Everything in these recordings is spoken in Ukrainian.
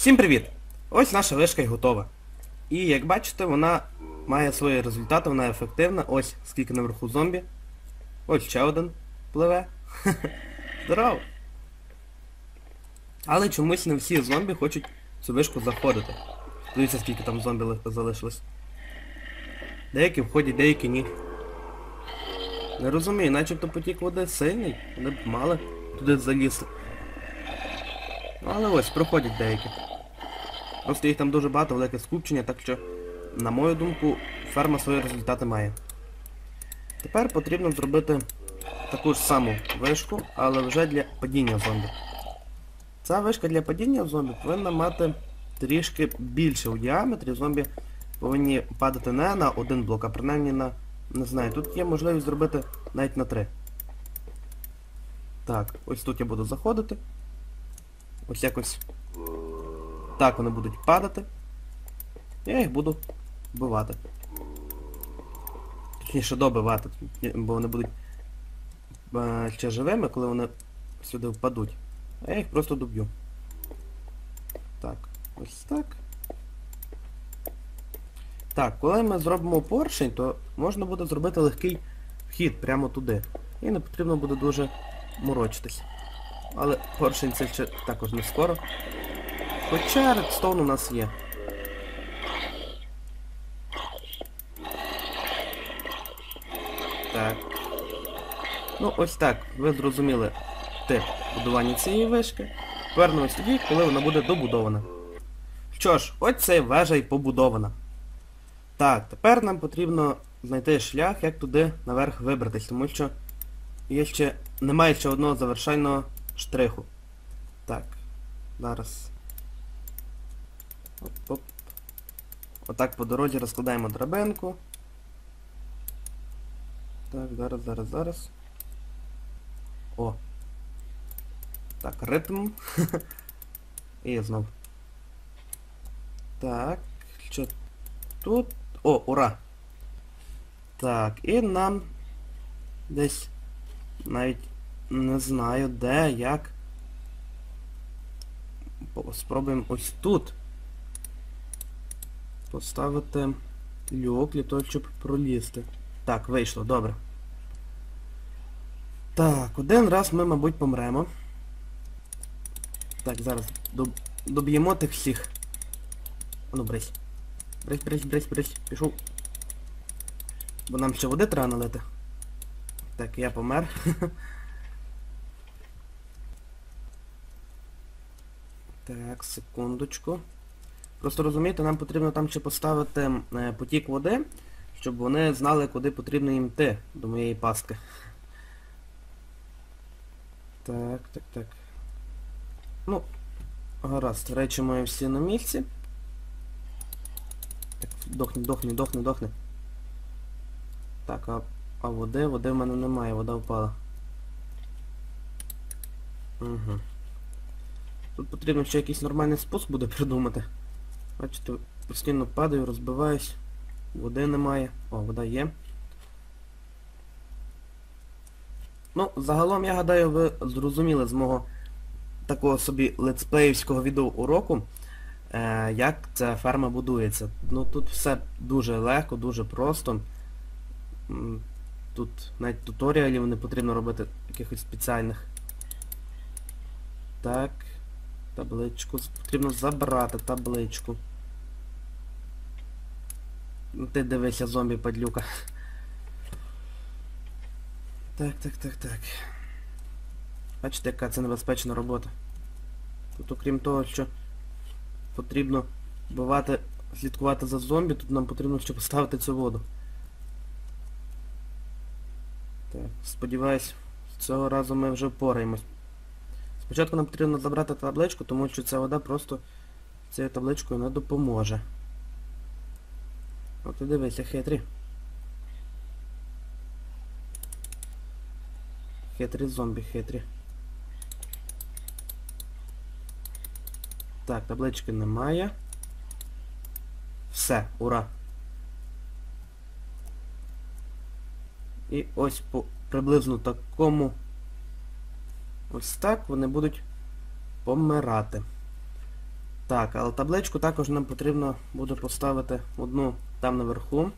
Всім привіт! Ось наша вишка і готова. І як бачите, вона має свої результати, вона ефективна. Ось скільки наверху зомбі. Ось ще один пливе. Здорово! Але чомусь не всі зомбі хочуть в цю вишку заходити. Дивіться, скільки там зомбі ли- залишилось. Деякі входять, деякі ні. Не розумію, начебто потік води сильний, вони б мали туди залізти. Ну, Але ось, проходять деякі. Просто їх там дуже багато, велике скупчення, так що, на мою думку, ферма свої результати має. Тепер потрібно зробити таку ж саму вишку, але вже для падіння зомбі. Ця вишка для падіння зомбі повинна мати трішки більше у діаметрі. Зомбі повинні падати не на один блок, а принаймні на... Не знаю, тут є можливість зробити навіть на три. Так, ось тут я буду заходити. Ось якось так вони будуть падати. Я їх буду вбивати. Точніше добивати, бо вони будуть е, ще живими, коли вони сюди впадуть. А я їх просто доб'ю. Так, ось так. Так, коли ми зробимо поршень, то можна буде зробити легкий вхід прямо туди. І не потрібно буде дуже морочитись. Але поршень це ще також не скоро. Хоча редстоун у нас є. Так. Ну ось так, ви зрозуміли тип будування цієї вишки. Повернемось тоді, коли вона буде добудована. Що ж, ось ця вежа і побудована. Так, тепер нам потрібно знайти шлях, як туди наверх вибратись, тому що є ще... немає ще одного завершального штриху. Так, зараз. Оп-оп. Отак по дорозі розкладаємо драбинку. Так, зараз, зараз, зараз. О. Так, ритм. І знов. Так, що тут? О, ура! Так, і нам десь навіть не знаю де, як. Спробуємо ось тут поставити люк для того, щоб пролізти. Так, вийшло, добре. Так, один раз ми, мабуть, помремо. Так, зараз доб... доб'ємо тих всіх. Ну, брись. Брись, брись, брись, брись. Пішов. Бо нам ще води треба налити. Так, я помер. Так, секундочку. Просто розумієте, нам потрібно там ще поставити е, потік води, щоб вони знали, куди потрібно їм йти до моєї пастки. Так, так, так. Ну, гаразд, речі мої всі на місці. Так, дохни, дохни, дохни, дохни. Так, а, а води, води в мене немає, вода впала. Угу. Тут потрібно ще якийсь нормальний спуск буде придумати. Бачите, постійно падаю, розбиваюсь. Води немає. О, вода є. Ну, загалом, я гадаю, ви зрозуміли з мого такого собі летсплеївського відеоуроку, е, як ця ферма будується. Ну тут все дуже легко, дуже просто. Тут навіть туторіалів не потрібно робити якихось спеціальних. Так. Табличку. Потрібно забрати табличку. Ну, Ти дивися, зомбі падлюка. Так, так, так, так. Бачите, яка це небезпечна робота. Тут окрім того, що потрібно вбивати, слідкувати за зомбі, тут нам потрібно ще поставити цю воду. Так, сподіваюсь, цього разу ми вже впораємось. Спочатку нам потрібно забрати табличку, тому що ця вода просто цією табличкою не допоможе. От і дивися, хитрі. Хитрі зомбі, хитрі. Так, таблички немає. Все, ура. І ось по приблизно такому ось так вони будуть помирати. Так, але табличку також нам потрібно буде поставити одну там наверху,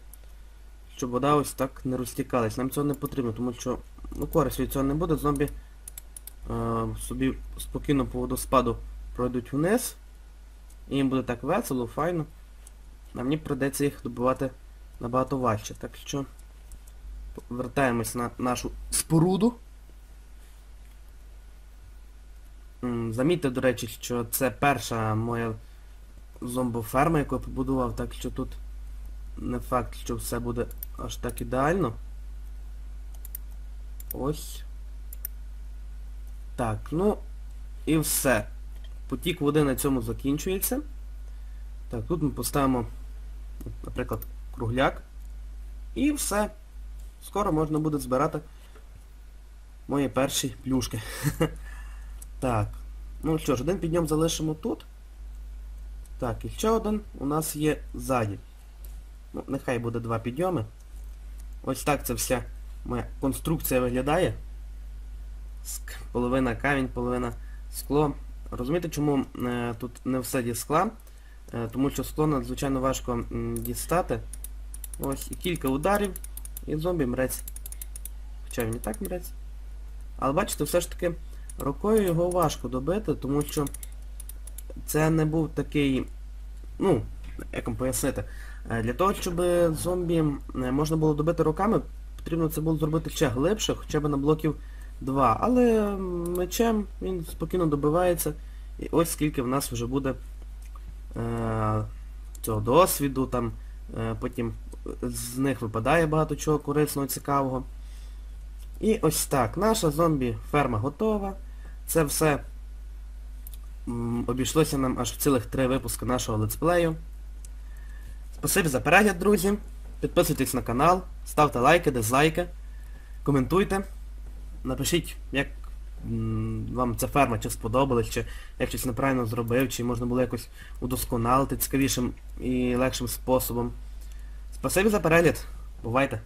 щоб вода ось так не розтікалась. Нам цього не потрібно, тому що ну, користь від цього не буде. Зомбі е, собі спокійно по водоспаду пройдуть вниз. І їм буде так весело, файно. А мені прийдеться їх добивати набагато важче. Так що вертаємось на нашу споруду. Замітьте, до речі, що це перша моя зомбоферма, яку я побудував, так що тут не факт, що все буде аж так ідеально. Ось. Так, ну і все. Потік води на цьому закінчується. Так, тут ми поставимо, наприклад, кругляк. І все. Скоро можна буде збирати мої перші плюшки. Так. Ну що ж, один підйом залишимо тут. Так, і ще один у нас є ззаді. Ну, нехай буде два підйоми. Ось так ця вся моя конструкція виглядає. Половина камінь, половина скло. Розумієте, чому е, тут не все зі скла? Е, тому що скло надзвичайно важко дістати. Ось і кілька ударів, і зомбі мрець. Хоча він і так мрець. Але бачите, все ж таки рукою його важко добити, тому що це не був такий... Ну, як вам пояснити. Е, Для того, щоб зомбі е, можна було добити руками, потрібно це було зробити ще глибше, хоча б на блоків 2. Але мечем він спокійно добивається. І ось скільки в нас вже буде е, цього досвіду, там е, потім з них випадає багато чого корисного, цікавого. І ось так, наша зомбі-ферма готова. Це все м, обійшлося нам аж в цілих три випуски нашого летсплею. Спасибі за перегляд, друзі. Підписуйтесь на канал, ставте лайки, дизлайки, коментуйте. Напишіть, як вам ця ферма, чи сподобалась, чи як щось неправильно зробив, чи можна було якось удосконалити цікавішим і легшим способом. Спасибі за перегляд. Бувайте!